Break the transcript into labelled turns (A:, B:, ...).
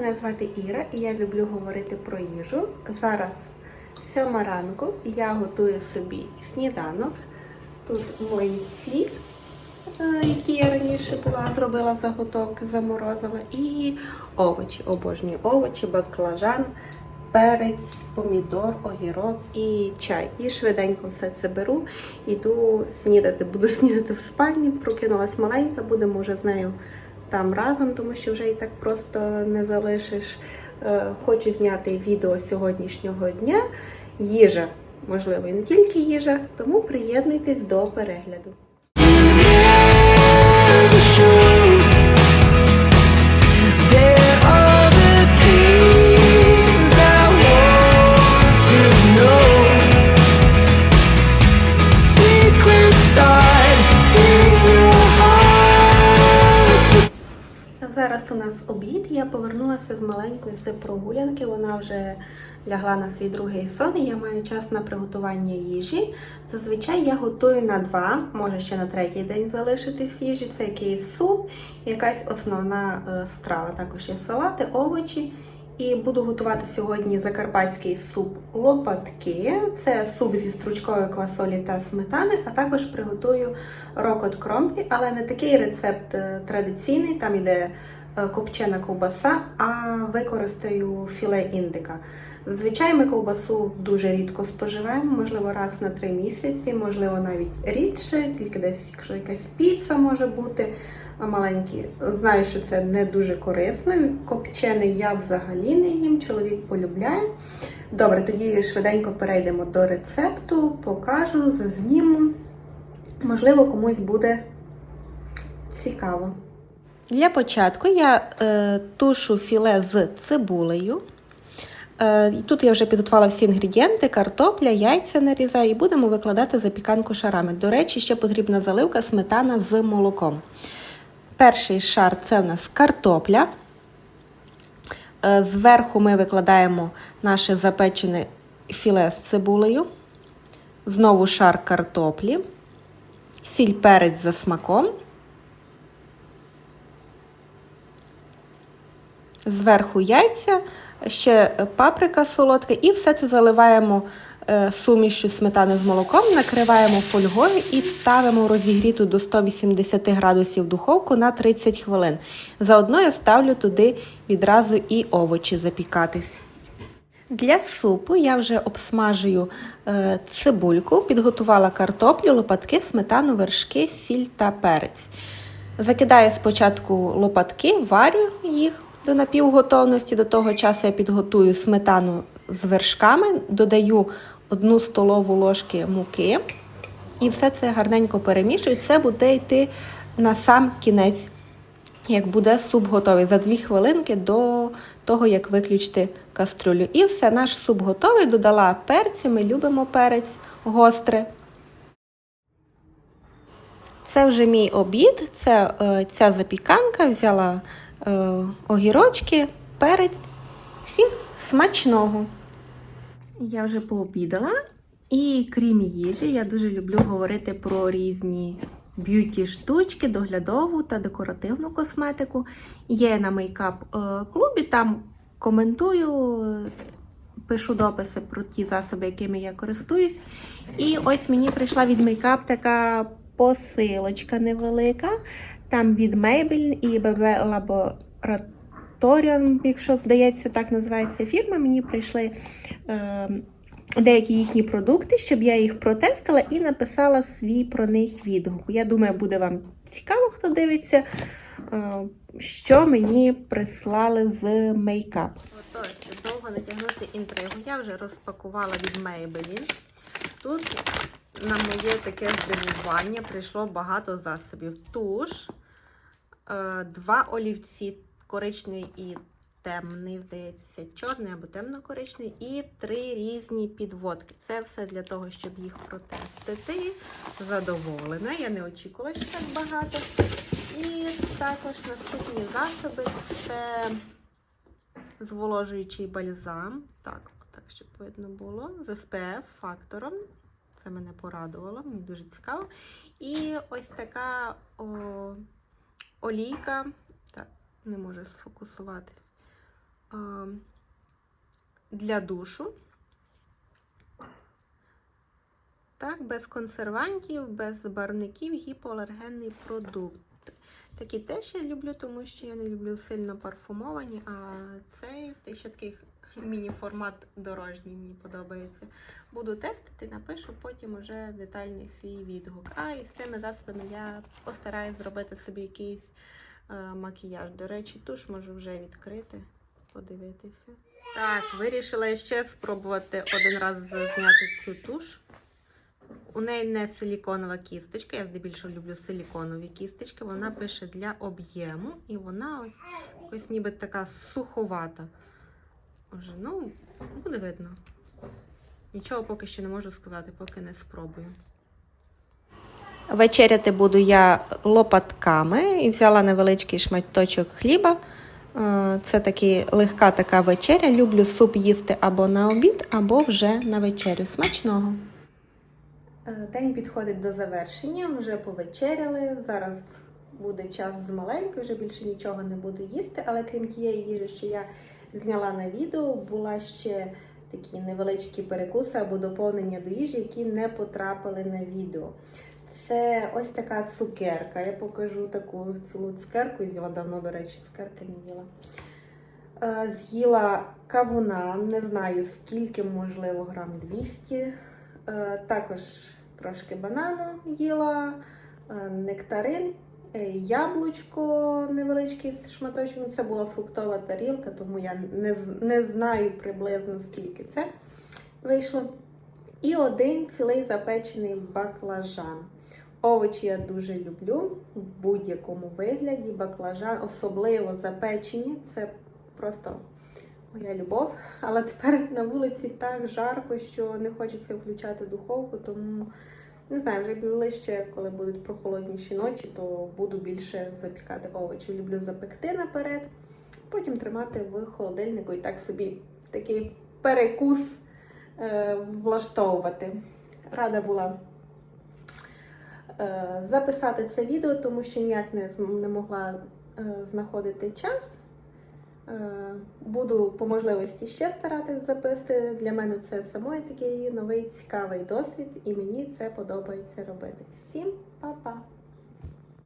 A: Мене звати Іра і я люблю говорити про їжу. Зараз сьома ранку я готую собі сніданок. Тут млинці, е, які я раніше була, зробила заготовки, заморозила, і овочі, обожнюю овочі, баклажан, перець, помідор, огірок і чай. І швиденько все це беру. Іду снідати. Буду снідати в спальні. Прокинулась маленька, будемо вже з нею там разом, тому що вже і так просто не залишиш. Е, Хочу зняти відео сьогоднішнього дня. Їжа, можливо, і не тільки їжа, тому приєднуйтесь до перегляду. Зараз у нас обід. Я повернулася з маленької з прогулянки. Вона вже лягла на свій другий сон. і Я маю час на приготування їжі. Зазвичай я готую на два, може ще на третій день залишитись їжі. Це якийсь суп, якась основна е, страва. Також є салати, овочі. І буду готувати сьогодні закарпатський суп лопатки. Це суп зі стручкової квасолі та сметани, а також приготую рокот кромплі, але не такий рецепт е, традиційний, там іде копчена ковбаса, а використаю філе індика. Зазвичай ми ковбасу дуже рідко споживаємо, можливо, раз на три місяці, можливо, навіть рідше, тільки десь, якщо якась піца може бути маленькі. Знаю, що це не дуже корисно. Копчений я взагалі не їм, чоловік полюбляє. Добре, тоді швиденько перейдемо до рецепту, покажу, зазніму. Можливо, комусь буде цікаво. Для початку я е, тушу філе з цибулею. Е, Тут я вже підготувала всі інгредієнти, картопля, яйця нарізаю і будемо викладати запіканку шарами. До речі, ще потрібна заливка сметана з молоком. Перший шар це в нас картопля. Е, Зверху ми викладаємо наше запечене філе з цибулею. Знову шар картоплі, сіль перець за смаком. Зверху яйця, ще паприка солодка, і все це заливаємо е, сумішю сметани з молоком, накриваємо фольгою і ставимо розігріту до 180 градусів духовку на 30 хвилин. Заодно я ставлю туди відразу і овочі запікатись. Для супу я вже обсмажую е, цибульку, підготувала картоплю, лопатки, сметану, вершки, сіль та перець. Закидаю спочатку лопатки, варю їх до напівготовності. До того часу я підготую сметану з вершками, додаю одну столову ложки муки і все це гарненько перемішую. Це буде йти на сам кінець, як буде суп готовий за 2 хвилинки до того, як виключити каструлю. І все, наш суп готовий. Додала перці, ми любимо перець гостре. Це вже мій обід, це е, ця запіканка, взяла огірочки, перець. Всім смачного! Я вже пообідала, і крім їжі, я дуже люблю говорити про різні б'юті штучки, доглядову та декоративну косметику. Є на мейкап е, там коментую, е, пишу дописи про ті засоби, якими я користуюсь. І ось мені прийшла від мейкап така посилочка невелика. Там від Maybelline і BB Laboratorium, якщо здається, так називається фірма. Мені прийшли е, деякі їхні продукти, щоб я їх протестила і написала свій про них відгук. Я думаю, буде вам цікаво, хто дивиться, е, що мені прислали з мейкап. Отож, довго натягнути інтригу. Я вже розпакувала від Maybelline. Тут на моє таке здивування прийшло багато засобів. Туш, два олівці, коричневий і темний, здається, чорний або темно-коричневий, і три різні підводки. Це все для того, щоб їх протестити. Задоволена. Я не очікувала, що так багато. І також наступні засоби це зволожуючий бальзам. Так, так, щоб видно було. З SPF фактором. Це мене порадувало, мені дуже цікаво. І ось така о, олійка. Так, не можу сфокусуватись. для душу. Так, без консервантів, без барвників, гіпоалергенний продукт. Такі теж я люблю, тому що я не люблю сильно парфумовані, а цей ще такий міні-формат дорожній мені подобається. Буду тестити, напишу потім уже детальний свій відгук. А із цими засобами я постараюсь зробити собі якийсь е, макіяж. До речі, туш можу вже відкрити, подивитися. Так, вирішила ще спробувати один раз зняти цю туш. У неї не силіконова кісточка, я здебільшого люблю силіконові кісточки. Вона пише для об'єму, і вона ось, ось ніби така суховата. Уже, ну, буде видно. Нічого поки що не можу сказати, поки не спробую. Вечеряти буду я лопатками і взяла невеличкий шматочок хліба. Е, Це таки легка така вечеря. Люблю суп їсти або на обід, або вже на вечерю. Смачного! Е, День підходить до завершення, вже повечеряли. Зараз буде час з маленькою, вже більше нічого не буду їсти. Але крім тієї їжі, що я зняла на відео, була ще такі невеличкі перекуси або доповнення до їжі, які не потрапили на відео. Це ось така цукерка. Я покажу таку цілу цукерку. З'їла давно, до речі, цукерки не їла. Е, З'їла кавуна, не знаю скільки, можливо, грам 200. Е, Також трошки банану їла, е, нектарин, яблучко невеличкий шматочок. Це була фруктова тарілка, тому я не, не знаю приблизно скільки це вийшло. І один цілий запечений баклажан. Овочі я дуже люблю в будь-якому вигляді. Баклажан, особливо запечені. Це просто моя любов. Але тепер на вулиці так жарко, що не хочеться включати духовку, тому не знаю, вже ближче, коли будуть прохолодніші ночі, то буду більше запікати овочі. Люблю запекти наперед, потім тримати в холодильнику і так собі такий перекус е, влаштовувати. Рада була е, записати це відео, тому що ніяк не, не могла е, знаходити час. Е, Буду по можливості ще старатись записувати. Для мене це самої такий новий цікавий досвід, і мені це подобається робити. Всім па-па!